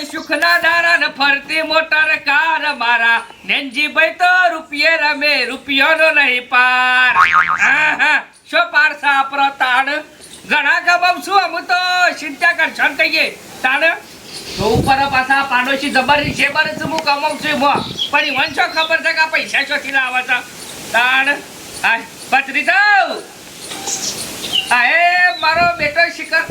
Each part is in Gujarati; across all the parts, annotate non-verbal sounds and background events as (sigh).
હોય સુખના દારા ને ફરતી મોટર કાર મારા. નેનજીભાઈ તો રૂપિયે રમે રૂપિયોનો નહીં પાર. શો શું પાર સાપરો તાણ? ઘણા ગમમ છું અમુ તો ચિંતા કરશન કહીએ. તાણ? તો ઉપર પાછા પાડોશી જબર છે બરે છે હું કમાઉં છું મો પણ ઈવન શું ખબર છે કે પૈસા શોથી લાવે છે તાણ? જાઉં. આ એ મારો બેટો શિખર?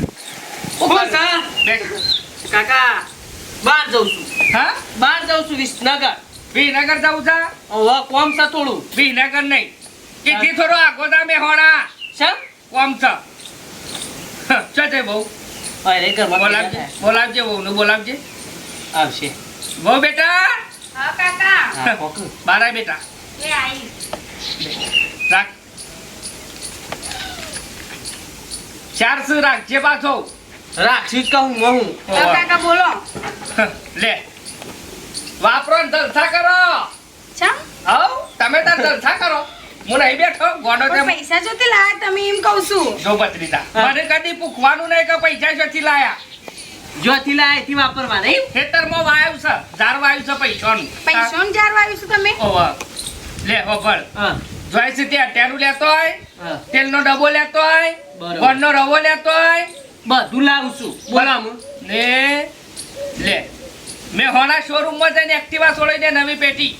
કાકા બહાર જઉં છું. હા? બહાર જઉં છું વિસનગર. વિનગર જવું છે? હવે કોમ છે થોડું. વિનગર નહીં. કીધી થોડો આગોદા મેં હોણા. છે કોમ છે ચો તે બહુ. અરે ઘર બોલાવજે બોલાવજે બહુ નું બોલાવજે. આવશે. બહુ બેટા? હા કાકા. બારા બેટા. એ આવી રાખ. ચાર શું રાખજે પાછો. રાખશું જ કહું હું કાકા બોલો. લે. વાપરો ને જલસા કરો. ચમ? હવ તમે તાર જલસા કરો. હું નહીં બેઠો ગોડો તે પૈસા જોતી લાયા તમે એમ કહું છું. જો બત્રીતા મને કદી પૂખવાનું નહીં કે પૈસા જોતી લાયા. જોથી લાયા થી વાપરવા નહીં? ખેતરમાં વાયુ છે ઝાર વાયુ છે પૈસાનું. પૈસો ને જાર વાયુ છે તમે? ઓવા લે હોભળ હા. જોઈ છે ત્યાં ટેરું લેતો હોય તેલનો ડબ્બો લેતો હોય. ગોળનો રવો લેતો હોય બધું લાવું છું. બોલાવું. ને લે. મેં હોના શોરૂમમાં જઈને એક્ટિવા છોડી દે નવી પેટી.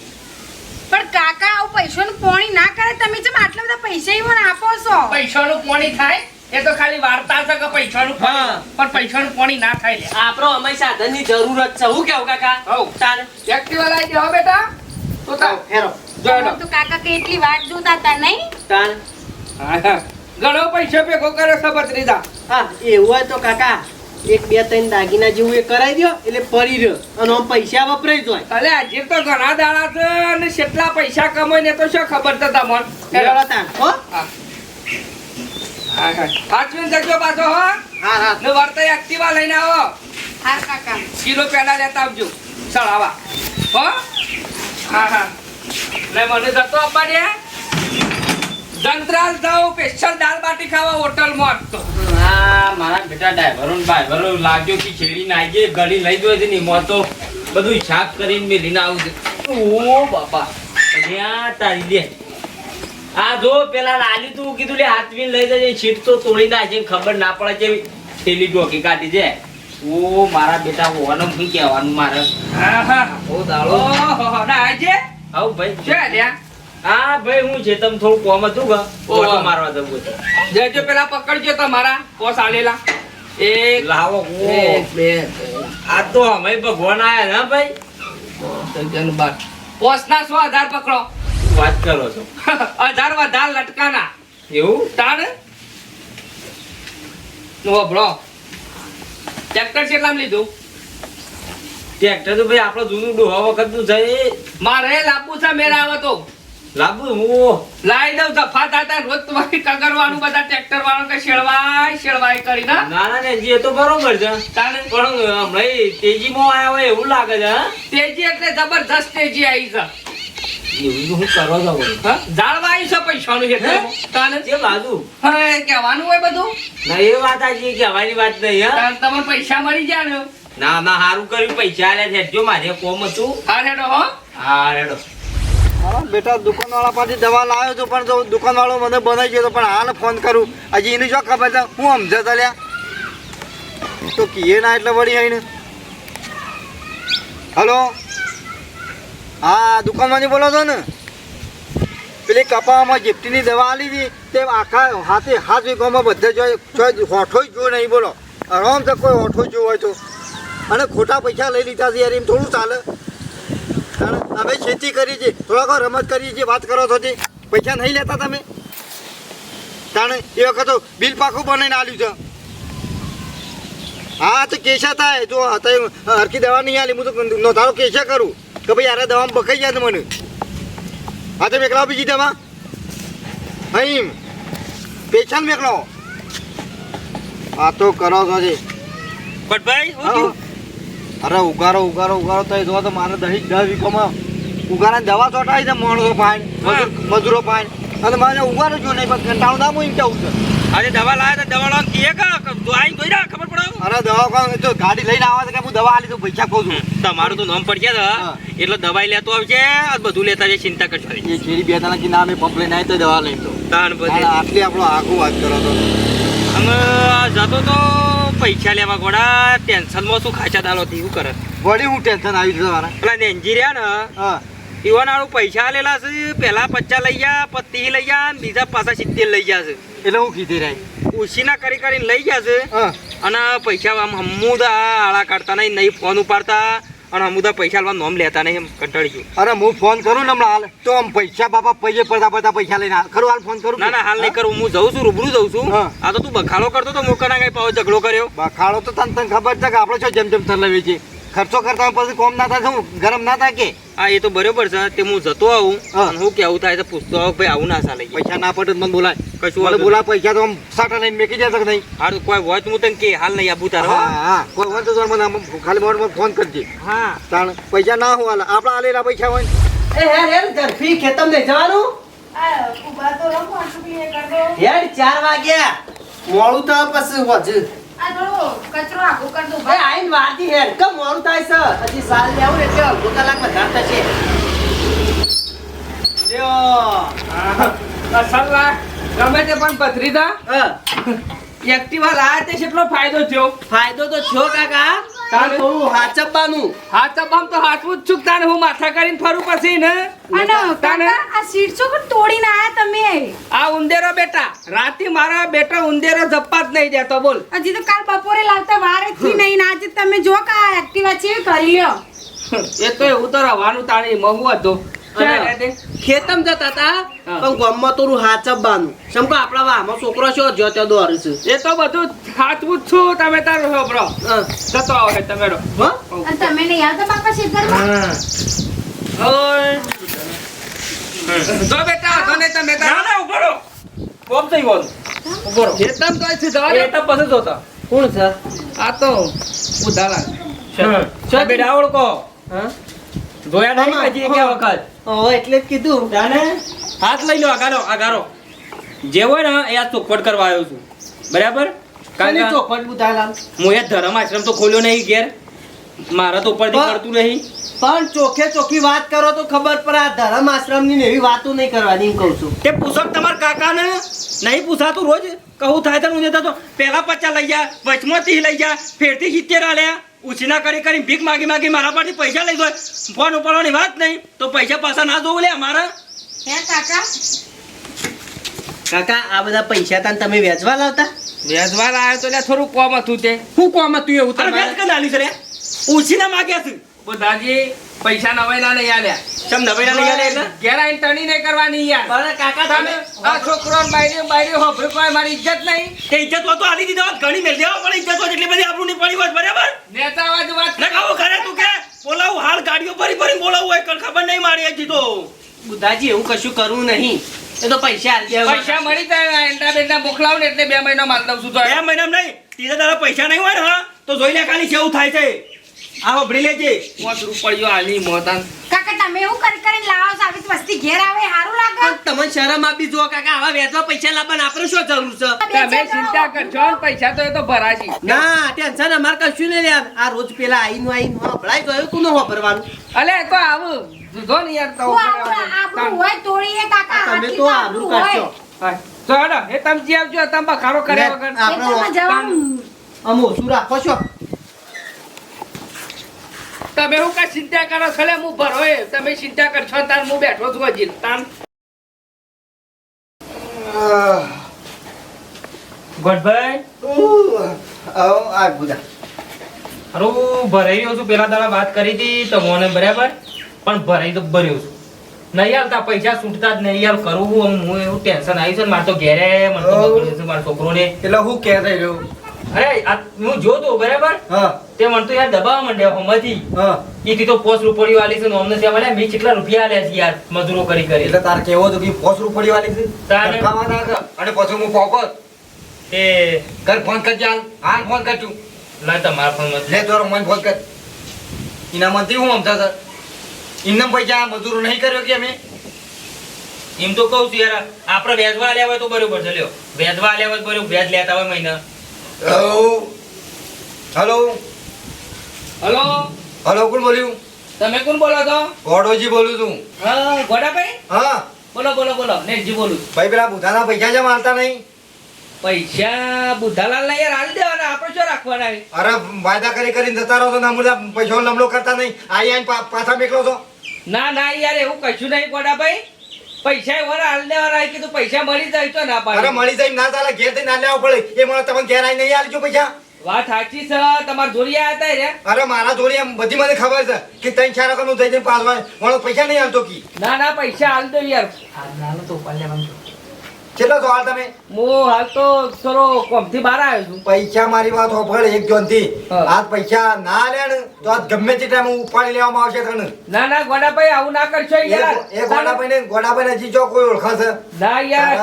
પણ કાકા આવું પૈસાનું પોણી ના કરે. તમે જેમ આટલા બધા પૈસા મને આપો છો. પૈસાનું પોણી થાય એ તો ખાલી વાર્તા છે કે પૈસાનું હા. પણ પૈસાનું પોણી ના થાય લે. આપણો અમે સાધનની જરૂરત છે. હું કેવું કાકા? હવ. તાર? એક્ટિવા હો બેટા. તો તાર. હેરો. જો તો કાકા કેટલી વાટ જોતા હતા નહીં. તાર? હા, હા. ઘણો પૈસા ભેગો કરે છે બત્રીદા હા એવું હોય તો કાકા એક બે ત્રણ દાગીના જેવું એ કરાવી દ્યો એટલે પડી રહ્યો. અને આમ પૈસા વપરાય જાય અલે આજે તો ઘણા દાડા છે અને કેટલા પૈસા કમાય ને તો શું ખબર છે તમને? હેરો તાન હો? હા. હા, હા. જજો પાછો હો. હા હા. ને વર્તે એક્ટિવા લઈને આવો. હા કાકા. કિલો પેલા લેતા આવજો. ચડાવા હો? હા હા. લે મને જતો આપવા દે. જંત્રાલ થાવ સ્પેશિયલ દાળ બાટી ખાવા હોટલમાં આપતો હા મારા બેટા ને ડ્રાઈવરો લાગ્યો કે છેડી નાઈ ગઈ ગળી લઈ દો ને એમાં તો બધું સાફ કરીને મેલીને આવું છે. ઓ બાપા. ત્યાં તારી લે આ જો પેલા લાલી તું કીધું લે હાથવીને લઈ જજે સીટ તો તોડી નાખે ખબર ના પડે છે થેલી ડોકી કાઢી છે. ઓ મારા બેટા હોવાનું શું કહેવાનું મારે. હા હા. ઓ દાળો ના આજે આવ ભાઈ. છે લ્યા હા ભાઈ હું છે તમ થોડું કોમ હતું કે ઓટો મારવા જવું જજો પેલા પકડજો તમારા કોસ આલેલા. એક લાવો ઓ બે આ તો અમે ભગવાન આયા ના ભાઈ? ત્રણ બાર. કોસ ના સો આધાર પકડો? વાત કરો છો? (laughs) હજાર વધાર લટકાના. એવું? તાણ? નોબળો ટ્રેક્ટર કેટલામ લીધું. ટ્રેક્ટર તો ભાઈ આપણો જૂનું ડોહા વખતનું છે એ. મારે લાપુ છે મેરા આવે તો. લાંબુ. હું લાઈ દઉં દફા થતા રોજ તમારી કગરવાનું બધા ટ્રેક્ટર વાળો કે શેળવાય શેળવાય કરી ના ના ને એ તો બરોબર છે. તાણે પણ હમણાં તેજીમાં આયા હોય એવું લાગે છે તેજી એટલે જબરજસ્ત તેજી આવી છે. એવું હું કરો છો હા? જાળવા આવી છે પૈસાનું એટલે. તાણે જે બાજુ હવે કહેવાનું હોય બધું? ના એ વાત આજે કહેવાની વાત નહીં હા? તમને પૈસા મળી જાય ને. ના ના સારું કર્યું પૈસા આલ્યા છે. જો મારે કોમ હતું. હા હેડો હો. હા રેડો બેટા, દુકાનવાળા પાસેથી દવા લાવ્યો હતો પણ તો દુકાનવાળો મને બનાવી ગયો પણ હાલ ફોન કરું. હજી એની શું ખબર છે? હું સમજતા તલ્યા તો કીએ ના એટલે વળી હઈને હલો? હા, દુકાનમાંથી બોલો છો ને? પેલી કપાવામાં જીપટીની દવા આલી હતી. તે આખા હાથે હાથ વીઘોમાં બધે જોઈ જોઈ હોઠો જ જોયો નહીં, બોલો. આરામ તો કોઈ હોઠો જ હોય તો. અને ખોટા પૈસા લઈ લીધા છે યાર, એમ થોડું ચાલે. અમે ખેતી કરી છે. થોડાક રમત કરી છે વાત કરો છો તે. પૈસા નહીં લેતા તમે? તાણે એ વખત બિલ પાકું બનાવીને આલ્યું છે. હા તો કેસા થાય? જો હરકી દવા નહીં આલી. હું તો નોંધારો કેસા કરું? કે ભાઈ યાર દવામાં બકાઈ જાય મને. હા તો મેકલાવ બીજી દવા. અહીં પેછાન મેકલાવ. તો કરો છો ભટભાઈ ભાઈ હા. અરે ઉગારો ઉગારો ઉગારો તો જો તો મારે દહીં દસ વીકોમાં ઉગારા દવા ચોટાડી છે માણસો પાણી મજૂરો પાણી અને મારે ઉગારો જો નહીં પણ કંટાળો ના હું કેવું છે? આજે દવા લાવે તો દવા લાવ કે કા આઈ જોઈ ના ખબર પડે અરે દવાખાને જો ગાડી લઈને આવે છે કે હું દવા આલી તો પૈસા કહું છું. તમારું તો નામ પડી ગયા એટલે દવાઈ લેતો આવશે આ બધું લેતા છે ચિંતા કરશો. એ છેડી બે દાણા કી નામે પંપ લઈને આવી તો દવા લઈને તો. તાણ બધી આટલી આપણો આખું વાત કરો તો. અમે જતો તો પૈસા લેવા ગોડા ટેન્શનમાં શું ખાચા દાલો થી શું કરે. વળી હું ટેન્શન આવી છે તમારે. પેલા નેન્જી રહ્યા ને હા. ઈવન આનું પૈસા લેલા છે પેલા પચાસ લઈ જા પત્તી લઈ ને બીજા પાછા સિત્તેર લઈ ગયા છે. એટલે હું કીધી રહી. ઉછીના કરી કરીને લઈ ગયા છે. અને પૈસા આમ હમુદા આળા કાઢતા નહીં નહીં ફોન ઉપાડતા. અને તો પૈસા લેવા નોમ લેતા નહીં એમ કંટાળી ગયું. અરે હું ફોન કરું ને હમણાં હાલ. તો આમ પૈસા બાપા પૈસે પડતા પડતા પૈસા લઈને ખરું હાલ ફોન કરું ના ના હાલ નહીં કરું. હું જઉં છું રૂબરૂ જઉં છું. હા. આ તો તું બખાડો કરતો તો મોકના કઈ પાવ ઝઘડો કર્યો. બખાડો તો તને તને ખબર છે કે આપણે છો જેમ જેમ લઈએ છે ખર્ચો કરતા પછી કોમ ના થાય હું ગરમ ના થાય કે? હા એ તો બરોબર છે. તે હું જતો આવું. હા. કે આવું કેવું થાય તો પૂછતો આવું ભાઈ આવું ના ચાલે. પૈસા ના પડે તો મને બોલાય. કશું મને બોલા બોલાય પૈસા તો આમ સાટા લઈને મેકી જાય કે નહીં? હારું કોઈ હોય તો હું તને કે હાલ નહીં આબુ તારો હા. હા કોઈ હોય તો મને ખાલી મોડ મને ફોન કરજે. હા. તાણ પૈસા ના હોય આપણા આલેલા પૈસા હોય એ હે હે ઝડપી ખેતમ નહીં જવાનું ઊભા તો રહો, પાછું એ કરી હેડ ચાર વાગ્યા. મોડું તો પછી વધુ આ થોડો કચરો આખો કરી દો ભાઈ આઈને વાતી હેડ કેમ થાય છે? હજી સાલ લેવું ને એટલે અડધો કલાક વધારે થશે. લ્યો. અસલના ગમે તે પણ પથરીદા હા, એક્ટિવા લાયા તે કેટલો ફાયદો થયો ફાયદો તો થયો કાકા. તાર થોડું હાચવવાનું. હાથ ચપામ તો હાથવું જ છું તાને હું માથા કરીને ફરું પછી ને? અને તાને કાકા આ સીટ શું પણ તોડીને આયા તમે? આ ઉંદેરો બેટા. રાતે મારા બેટા ઉંદેરો જપ્પા જ નહીં દેતો બોલ. હજી તો કાલ બપોરે લાવતા વારે થી નહીં આજે તમે જો કા એક્ટિવા છે કરી લ્યો. એ તો એવું તો રવાનું તાણી મહુ હતું. ખેતમ જતા હતા પણ ગામમાં થોડું હાચવવાનું સમ કે આપણા વામાં છોકરો છો જો ત્યાં દોર છે. એ તો બધું સાચવું જ છું તમે તારો છોકરો. જતો આવો હે તમે રો. હો? તમે ને યાદ બાપા શેતરમાં? જો બેટા તો ને તમે ના ના ઉભરો કોમ થઈ ગયો ઉભરો ખેતમ તો છે જવા દે. એ તો પછી જોતા. કોણ છે? આ તો ઉદાલા છે બેટા ઓળકો હા? જોયા નહીં હજી એક વખત? ઓહો, એટલે જ કીધું હાથ લઈ લો આગારો આગારો જે હોય ને એ આ ચોખવટ કરવા આવ્યો છું. બરાબર? કારણ કે ચોખવટ બુધાલાલ? હું એ ધર્મ આશ્રમ તો ખોલ્યો નહીં ઘેર. મારા તો ઉપરથી કરતું નહીં. પણ ચોખે ચોખ્ખી વાત કરો તો ખબર પડે આ ધર્મ આશ્રમની એવી વાતો નહીં કરવાની એમ કહું છું. તે પૂછો તમારા કાકાને નહીં પૂછાતું રોજ? કહું થાય તો હું જતો તો પહેલા પચાસ લઈ જા વચમાંથી લઈ જા ફેરથી સિત્તેર આલ્યા. ઉછીના કરી કરી ભીખ માગી માગી મારા પાસે પૈસા લઈ ગયો. ફોન ઉપાડવાની વાત નહીં તો પૈસા પાછા ના જોવું લે મારા હે કાકા? કાકા આ બધા પૈસા તાન તમે વેચવા લાવતા? વેચવા લાવ્યો તો એટલે થોડું કોમ હતું તે. શું કોમ હતું એવું તમારે? વેચ કે નાલી છે લે? ઉછીના માગ્યા છે. બધાજી પૈસા નવાઈના નહીં આલ્યા ચમ નવાઈના નહીં આલે એટલે? ઘેર આઈને નહીં કરવાની યાર. પણ કાકા તમે આ છોકરો બાયરી બાયરી હોભળી કોઈ મારી ઇજ્જત નહીં. તે ઇજ્જત હોય તો આલી દીધો હોત, ઘણી મેલ દેવા પણ ઇજ્જત હોય એટલી બધી આપણું નહીં પડી હોય બરાબર? નેતા અવાજ વાત ના ખાવું ઘરે તું કે? બોલાવું હાલ ગાડીઓ ભરી ભરી બોલાવું હોય ખબર નહીં મારી હજી તો. બુધાજી એવું કશું કરવું નહીં. એ તો પૈસા આલી દેવા. પૈસા મળી જાય એન્ટા બેંડા મોકલાવો ને એટલે બે મહિના માલ દઉં છું તો. બે મહિનામાં નહીં ત્રીજા તારા પૈસા નહીં હોય ને હા? તો જોઈ લે ખાલી કેવું થાય છે. આ હોભળી લેજે. પાંચ રૂપિયો આલી મોતાન. કાકા તમે એવું કરી કરીને લાવો છો આવી વસ્તી ઘેર આવે સારું લાગે? તમને શરમ આપી જો કાકા આવા વેચવા પૈસા લાવવાના આપણે શું જરૂર છે? તમે ચિંતા કરશો ને પૈસા તો એ તો ભરાશી. ના ટેન્શન અમાર કશું નહીં યાર આ રોજ પેલા આઈનું આઈનું હંભળાય તો એવું કોનું વાપરવાનું. અલે તો આવું જો ને યાર તો આબરૂ- હોય તોડીએ કાકા તમે તો આબરૂ. તો હેડો એ તમ જે આવજો તમ બખારો કર્યા વગર. આપણો જવાનું. ઓછું રાખો છો? તમે હું કઈ ચિંતા કરો છો? લે હું ભરો એ તમે ચિંતા કરશો તાર હું બેઠો છું હજી. તાન ગોડભાઈ આવો આ બુધા હારું ભરાઈ રહ્યો છું. પેલા દાડા વાત કરી હતી તો મને બરાબર પણ ભરાઈ તો ભર્યો છું. નહીં આવતા પૈસા છૂટતા જ નહીં યાર કરું હું હું એવું ટેન્શન આવ્યું છે ને મારે તો ઘેરે મને તો. બગડ્યું છે મારા છોકરોને. એટલે હું કે થઈ રહ્યો? અરે આ હું જોતો બરાબર? હા. તે મને તો યાર દબાવવા માંડ્યા હમણાંથી હા. ઈથી તો પોસ રૂપડી આલી છે નો અમને ત્યાં મળ્યા મેં કેટલા રૂપિયા આલ્યા છે યાર મજૂરો કરી કરી. એટલે તાર કેવો તો કે પોસ રૂપડી વાળી છે? તારે? ખાવાના અને પછી હું પોકત એ ઘર ફોન કરજે હાલ. હાલ ફોન કરજો ના તમારા ફોન લે તારો મને ફોન કર. એના મનથી હું અમતા સર ઇન્નમ પૈસા મજૂરો નહીં કર્યો કે અમે એમ તો કહું છું યાર આપણે વેજવા લેવા હોય તો બરોબર છે લ્યો. વેજવા લેવા હોય તો બરોબર વેજ લેતા હોય મહિના. હલો હલો હલો કોણ બોલ્યું? તમે કોણ બોલો છો? ગોડોજી બોલું છું. હા ગોડાભાઈ? હા. બોલો બોલો બોલો. નેટજી બોલું ભાઈ પેલા બુધાના પૈસા છે મારતા નહીં? પૈસા બુધાલાલ ને યાર. હાલી દેવાના. આપણે શું રાખવાના? અરે વાયદા કરી કરીને જતા રહો છો. ના મુદા પૈસા લમડો કરતા નહીં. આઈ આઈને પાછા મેકલો છો. ના ના યાર એવું કશું નહીં ગોડાભાઈ. પૈસા એવાના હાલ દેવાના છે કીધું પૈસા મળી જાય તો ના અરે મળી જાય ના ચાલે ઘેરથી ના લેવા પડે. એ મને તમને ઘેર આવીને નહીં આલજો પૈસા. વાત સાચી છે તમારા જોડી આયા હતા રે. અરે મારા જોડે એમ બધી મને ખબર છે કે ત્રણ ચાર રકમ થઈ જઈને પાસ હોય મને પૈસા નહીં આલતો કી. ના ના પૈસા હાલ દો યાર. કેટલા હાલ તમે? હું હાલ તો થોડો કોમથી બહાર આવ્યો છું. પૈસા મારી વાત હોફળ એક જોનથી આ પૈસા ના લે તો આ ગમે તે ટાઈમ ઉપાડી લેવામાં આવશે તને. ના ના ગોડાભાઈ આવું ના કરશો યાર. એ ગોડાભાઈ ને ગોડાભાઈ હજી જો કોઈ ઓળખાશે. ના યાર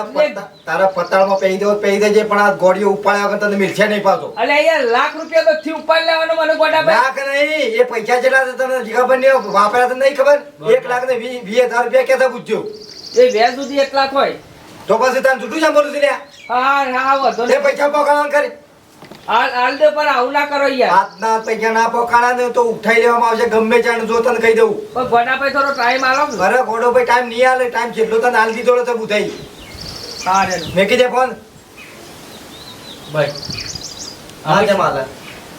તારા પતાળમાં પહેરી દેવો પહેરી દેજે પણ આ ગોળીઓ ઉપાડ્યા વગર તને મિલશે નહીં પાછો. અલે યાર લાખ રૂપિયા તો થી ઉપાડી લેવાનો મને ગોડાભાઈ. લાખ નહીં એ પૈસા જેટલા છે તને ખબર નહીં વાપર્યા તો નહીં ખબર. એક લાખ ને વીસ હજાર રૂપિયા કેતા પૂછજો એ વ્યાજ સુધી એક લાખ હોય. તો પછી તને છે બોલું છું લ્યા. હા હા વધો એ નહીં. પૈસા પકડવાનું કરી. હાલ હાલ દે પણ આવું ના કરો યાર. હાથના પૈસા ના પકડા ને તો ઉઠાઈ લેવામાં આવશે ગમે ત્યાં જો તને કહી દઉં. પણ ગોડાભાઈ થોડો ટાઈમ આલો. અરે ગોડો ભાઈ ટાઈમ નહીં આલે ટાઈમ જેટલો તને હાલ દીધો તો બુધાઈ હા રે મેકી દે ફોન. ભાઈ હા તે માલે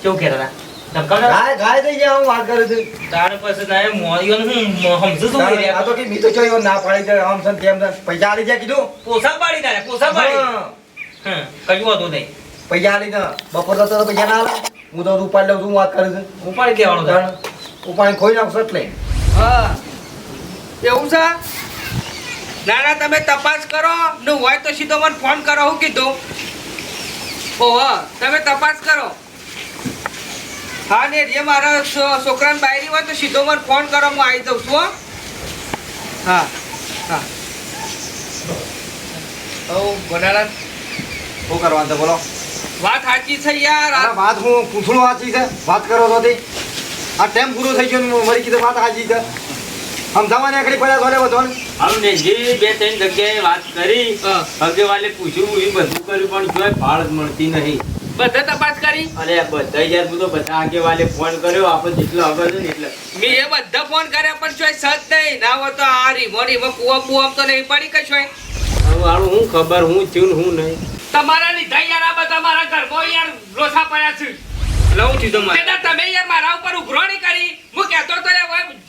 કેવું કહેતા ગાય ગાય થઈ ગયા હું વાત કરું છું. તારે પાસે ના મોયો હું સમજુ છું તારે આ તો કે મી તો ચોય ના પાડી દે આમ સન તેમ સન પૈસા આલી જાય કીધું? પોસા પાડી તારે પોસા પાડી. હા. હા કયું હતું નહીં પૈસા આલી દે. બપોર તો તો પૈસા ના આલે. હું તો ઉપાડ લઉં છું હું વાત કરું છું. ઉપાડી લેવાનું તારે. ઉપાડ ખોઈ નાખશો એટલે. હા. એવું છે? ના ના તમે તપાસ કરો. ને હોય તો સીધો મને ફોન કરો હું કીધું. ઓહો તમે તપાસ કરો. હા ને જે મારા છોકરાને બાયરી હોય તો સીધો મને ફોન કરો હું આવી દઉં છું હો. હા હા. ઓ ગોડાલા. શું કરવાનું છે બોલો. વાત સાચી છે યાર વાત હું પૂછડું સાચી છે? વાત કરો તો આ ટાઈમ પૂરો થઈ ગયો ને મરી કીધું વાત સાચી છે. સમજાવવા નીકળી પડ્યા થોડે બધો હારું ને જે બે ત્રણ જગ્યાએ વાત કરી. આગેવાલે પૂછ્યું એ બધું કર્યું પણ જોય ભાળ જ મળતી નહીં. બધે તપાસ કરી? અરે બધા યાર હું તો બધા આગેવાલે ફોન કર્યો આપણે જેટલો આગળ છે ને એટલે. મેં એ બધા ફોન કર્યા પણ ચોય સત નહીં. ના હોય તો આ રીમો રીમો કુવા કુવા તો નહીં પડી કશોય હવે હારું હું ખબર હું થયું હું નહીં. તમારા લીધા યાર આ બધા મારા ઘરમાં યાર લોસા પડ્યા છે. લઉં છું તમારે? તેના તમે યાર મારા ઉપર ઉઘરાણી કરી. હું કહેતો તો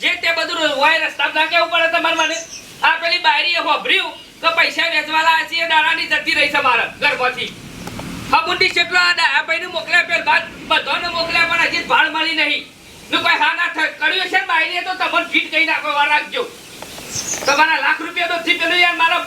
જે તે બધું હોય રસ્તા ના કેવું પડે તમારે મને? આ પેલી બાયરીએ હોભર્યું તો પૈસા વેચવાલા એ દાડાની જતી રહી છે મારા ઘરમાંથી. હમુંડી કેટલો આ આ ભાઈને મોકલ્યા પેલ બાદ બધાને મોકલ્યા, પણ હજી ભાળ મળી નહીં. નું કોઈ હા ના કર્યું છે ને ભાઈને તો તમને ફીટ કહી નાખો રાખજો. તમારા લાખ રૂપિયા તો થી પેલું યાર મારા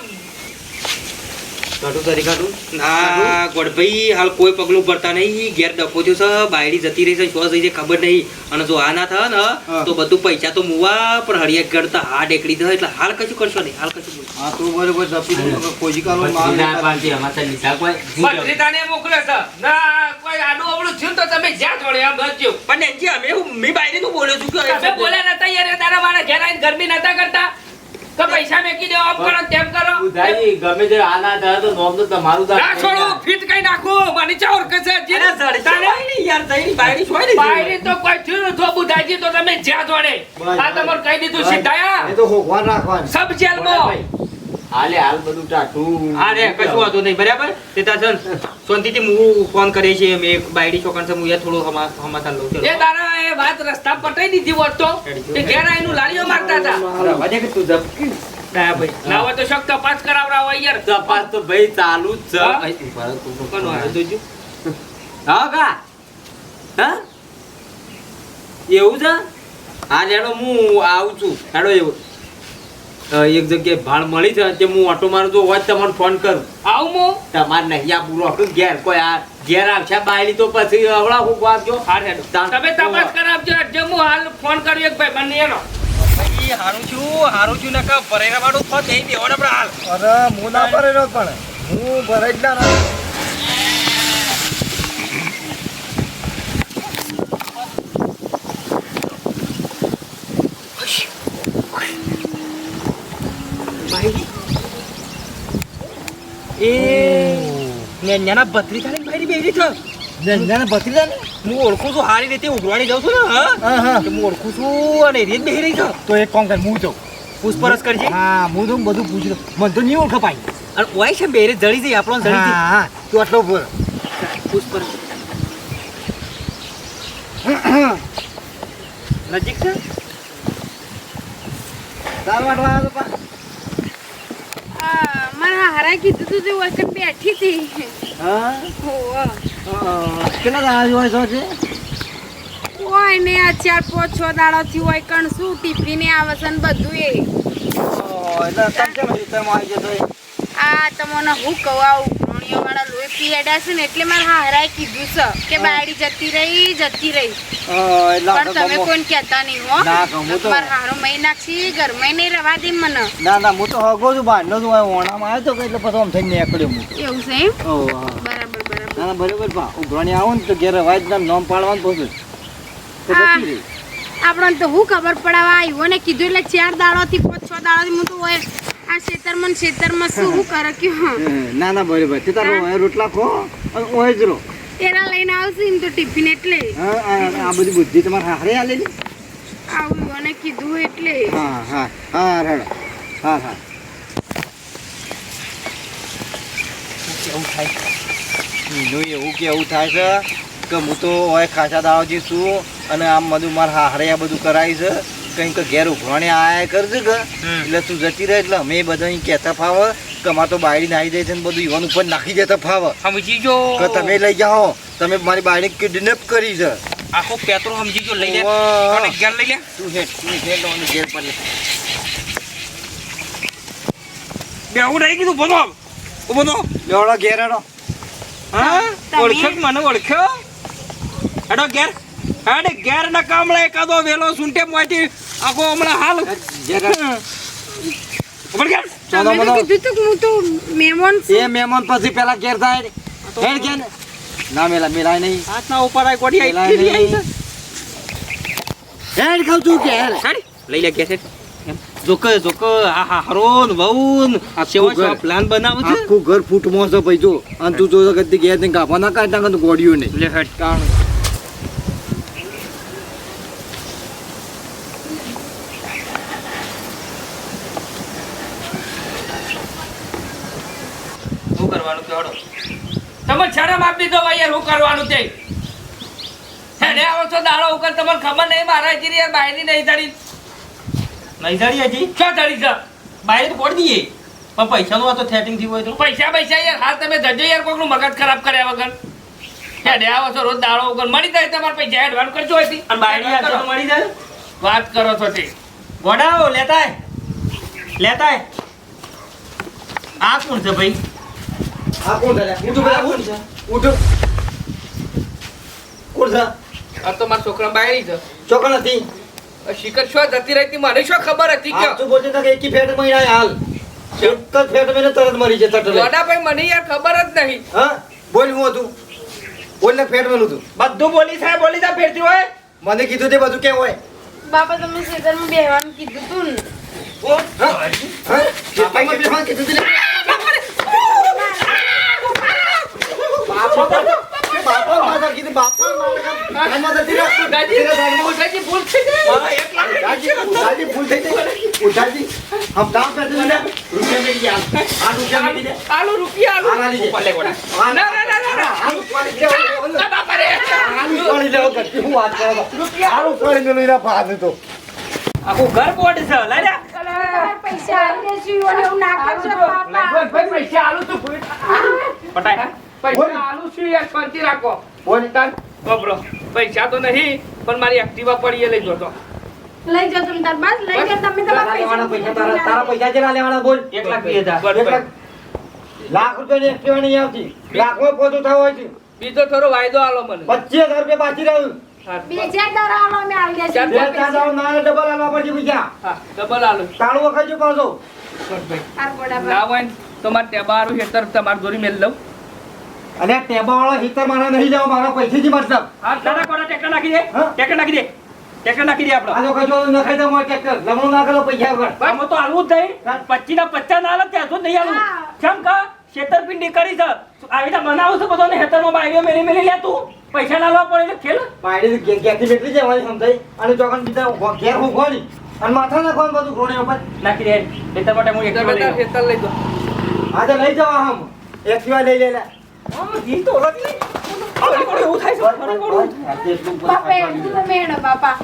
કાઢું તારી કાઢું. ના ગોડભાઈ હાલ કોઈ પગલું ભરતા નહીં. ઘેર ડખો થયો છે બાયડી જતી રહી છે શ્વાસ થઈ છે ખબર નહીં. અને જો આ ના થાય ને તો બધું પૈસા તો મુવા પણ હરિયા કરતા હા એકડી થયો એટલે હાલ કશું કરશો નહીં હાલ કશું હા તો બરોબર દપી કોઈ કાલો બત્રીના પાંચે અમારે લીધા કોઈ? પત્રિકાને મોકલ્યો છે. ના કોઈ આડું અવળું થયું તો તમે જ્યાં જોડે આમ રજો પણ નેનજી અમે હું મેં બાયડીનું બોલ્યો છું કે તમે બોલ્યા નતા યાર તારા મારા ઘેર આવીને ગરમી નતા કરતા? તો પૈસા મેકી દો આમ કરો તેમ કરો. બુધાજી, ગમે તે આના થાય તો નોમ તો તમારું દા ના છોડું ફીટ કઈ નાખો મને ચા ઓર કસે જડશે તારે યાર જઈને બાયડી છોય ને બાયડી તો કોઈ થયું તો બુધાજી તો તમે જ્યાં જોડે. આ તમાર કહી દીધું સીધાયા એ તો હોકવાન રાખવાની. સબ જેલમાં. હાલે હાલ બધું ટાટું હા રે કશું વાંધો નહીં બરાબર? તે તાર છે ને, હું ફોન કરીએ છે અમે એક બાયડી છોકરા છે હું યાર થોડું હમા હમાસાર લઉં છું. એ તારા એ વાત રસ્તા પટાઈ દીધી હોત તો? એ ઘેર આવીને લાડીઓ મારતા હતા? અરે વાજે કે તું ધબકી ના ભાઈ. ના તો શોખ તપાસ કરાવડાવો યાર. તપાસ તો ભાઈ ચાલુ જ છે. હા? તું જોજો કા? હા? એવું છે? હા લેડો હું આવું છું. હેડો એવું. એક જગ્યાએ ભાડ મળી છે તે હું ઓટો મારું તો હોય જ તમને ફોન કરું. આવું હું તમારે નહીં આ પૂરો હતું ઘેર કોઈ આ ઘેર આવશે બાયલી તો પછી હવડા હું હેડો. તમે તપાસ કરાવજો જે હું હાલ ફોન કર્યો એક ભાઈ મને એનો. ભાઈ હારું છું હારું છું નકા ભરેરા વાળું તો જઈ દેવાનો આપણે હાલ. અરે હું ના ભરેલો પણ. હું ભરે જ ના એ નેન્યાના થાળી ભાઈ બેરી છે. હું ઓળખું છું સારી રીતે ઉઘરાણી જાઉં છું ને હા? હા હા. હું ઓળખું છું અને રેત બેહી રહી છો. તો એક કામ કર હું જાઉં. પૂછપરછ કરજે. હા હું તો બધું પૂછી મને તો નહીં ઓળખ પાઈ અને ઓય છે બેરે જળી જઈ આપણો જઈ હા તું આટલો પૂછપરછ. નજીક છે? તાર વાટવા આવ્યો પા મારા હારા કીધું તું તે વખત બેઠી હતી. હા? કેટલા દાડા જોવા છો છે હોય ને આ ચાર પાંચ છ દાડાથી હોય કણ શું ટિફિને આવે છે ને બધું એ. એટલે તમ કેમ આવી જતો આ તમને હું કહું આ ઉઘરણીઓ વાળા લોહી પીએડા છે ને એટલે મારા હારાએ કીધું છે કે બાયડી જતી રહી જતી રહી. પણ તમે કોઈ કહેતા નહીં હો. મારા હારો મહી નાખશી ઘરમાં નહીં રવા દે મને. ના ના હું તો હગો છું બહારનો છું ઓણામાં આવ્યો તો એટલે પછી આમ થઈને નીકળ્યો હું. એવું છે એમ? બરાબર બરાબર. ના ના બરોબર પા ઉઘરાણી આવો ને તો ઘેર અવાજ ના નામ પાડવાનું પછી. તો જતી રહી આપણને તો હું ખબર પડાવવા આવ્યો ને કીધું એટલે ચાર દાડાથી પાંચ છ દાડાથી હું તો હોય. આ શું હું કરે કયો? ના ના બરોબર તે તારો ઓય રોટલા ખો અને ઓય જ રહો એના લઈને આવશે ને તો ટિફિન એટલે. આ આ બધી બુદ્ધિ તમારે હારે આલેલી આવું અને કીધું એટલે. હા હા હા રેડો હા હા કેવું થાય? એનું એવું કેવું થાય છે કે હું તો ઓય ખાસા દાવજી છું અને આમ બધું મારા હારે આ બધું કરાય છે. કંઈક ઘેર ઉઘરાણી આયા કરજે કે એટલે તું જતી રહે એટલે અમે બધા અહીં કહેતા ફાવ કે અમારે તો બાયડી નાહી જાય છે ને બધું યુવાન ઉપર નાખી જતા ફાવ. સમજી જો કે તમે લઈ જાઓ. તમે મારી બાયડી કિડનેપ કરી છે. આખો પેત્રો સમજી જો લઈ લે. અને ઘેર લઈ લે? તું હે તું હે લો અને ઘેર પર લે. બેહું રહી કીધું બધો ઓ બધો લેવડો ઘેર હેડો. હા? ઓળખ્યો મને ઓળખ્યો? હેડો ઘેર. હેડે ઘેર ના કામળા એકાદો વેલો સુંટે મોટી આખો હમણાં હાલ. પછી પેલા ઘેર થાય ના. મેલા મેલાય નહીં. હાથના ઉપર આ ગોડી મેલાય આઈ નહીં. હેડ ખાવ તું ઘેર લઈ લે ઘેર એમ. જોક જોક આ હા હરોન વહુન આ સેવા પ્લાન બનાવું છે? આખું ઘર ફૂટમાં છે ભાઈ જો. અને તું જો કદી ઘેર ને ગાભા ના કાઢ નાખે તો ગોળ્યું નહીં. લે હેડ. કરવાનું કે હડો તમે શરમ આપી દો ભાઈ યાર કરવાનું તે. હેડે આવો છો દાડો ઉકર તમને ખબર નહીં મારા જીરી યાર બાયની નહીં ધડી નહીં ધડી હજી? શું ધડી છે? બાય તો પોડી દઈએ પણ પૈસાનું આ તો થેટિંગ થયું હોય તો. પૈસા પૈસા યાર હાલ તમે ધજો યાર કોકનું મગજ ખરાબ કર્યા વગર. હેડે આવો છો રોજ દાડો ઉપર. મળી જાય તમારે પૈસા એડવાન્સ કરજો હતી અને બાયડી મળી જાય? વાત કરો છો તે. ગોડાઓ લેતા આય. લેતા આ કોણ છે ભાઈ? આ છોકરા બાયરી છે? છોકરા નથી. જતી રહી મને ખબર જ નહીં. હા? બોલ હું હતું. બોલ ફેટ મેલું તું. બધું બોલી સાહેબ બોલી જા ફેરતી હોય. મને કીધું તે બધું કેમ હોય? બાપા તમે શેતરમાં બેહવાનું કીધું તું ને. બાપા કીધું આખું ઘર પોડ છે લઈ લે તમારે પૈસા આવી દેજો અને એવું ના કરજો બાપા ભાઈ, પૈસા આલુ છું. પટાય. પૈસા આલુ છું યાર, શાંતિ રાખો. બોલ તાન, વાપરો. પૈસા તો નહીં પણ મારી એક્ટિવા પડી લઈ જતો લઈ જતો તમે તાર બસ લઈ જાઓ તમે તમારા પૈસા પૈસા તારા તારા પૈસા જેટલા લેવાના બોલ. એક લાખ વીસ હજાર. બસ, એક બસ. લાખ લાખ રૂપિયાની એક્ટિવા નહીં આવતી. લાખમાં પોતું થવું હોય છે. બીજો થોડો વાયદો આલો મને. પચીસ હજાર રૂપિયા બાકી રહ્યું. હા, બે ચાર દાડા અમે આવી બે જશે ચાર દાડો ડબલ આલવા પડશે પૈસા હા, ડબલ આલુ. તાળું વખાજો પાછો. બસ ભાઈ. આ ગોડા ના હોય હેતર તમારે દોરી મેલ લઉં અને ટેબા વાળા હિતર મારા નહીં લેવા મારા પૈસેથી મતલબ. હા દાદા કોડા ટેક્ટર નાખી દે? હા? નાખી દે. ટેક્ટર નાખી દે આપણો. આ તો કશો નખાઈ દે મોય ટ્રેક્ટર લમણું ના કરો પૈસા વગર. આમાં તો જ નહીં. પચીસ ના પચાસ ના હાલે ત્યાં તો નહીં આલું. કેમ કા? છેતરપિંડી કરી છે. આવી રીતે બનાવું છું બધો હેતરમાં બાયરીઓ મેલી મેલી લે તું. પૈસા ના લાવવા પડે ખેલ. બાયડી ગેરથી બેટલી જવાની સમજાઈ અને ચોકન બીજા ઘેર હું ઉભોની અને માથા નાખવાનું બધું ઘોડે ઉપર. નાખી દે. ખેતર માટે હું એકલો લઈ ખેતર લઈ દો હા તો લઈ જવા હમ એક્ટિવા લઈ લે લે. આવું ઈ તો. થોડી થોડી એવું થાય છે. બાપા બાપા.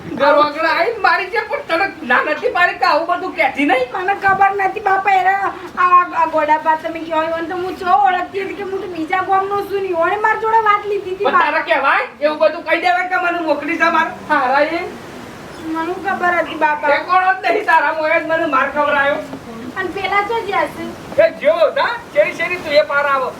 મારી છે પણ તને ના નથી મારી કે આવું બધું કહેતી નહીં. મને ખબર નથી બાપા એના આ આ તમે કહો હોય તો હું છો ઓળખતી હતી કે હું તો બીજા ગામનો છું નહીં ઓણે મારી જોડે વાત લીધી હતી તારે કહેવાય એવું બધું કહી દેવાય કે મને મોકલી છે મારે? હારા એ. મને ખબર હતી બાપા. તે કોણ જ નહીં તારા મને માર ખવડાયો. અને પેલા તો જ્યાં છે. એ હતા શેરી શેરી તું એ પાર આવો.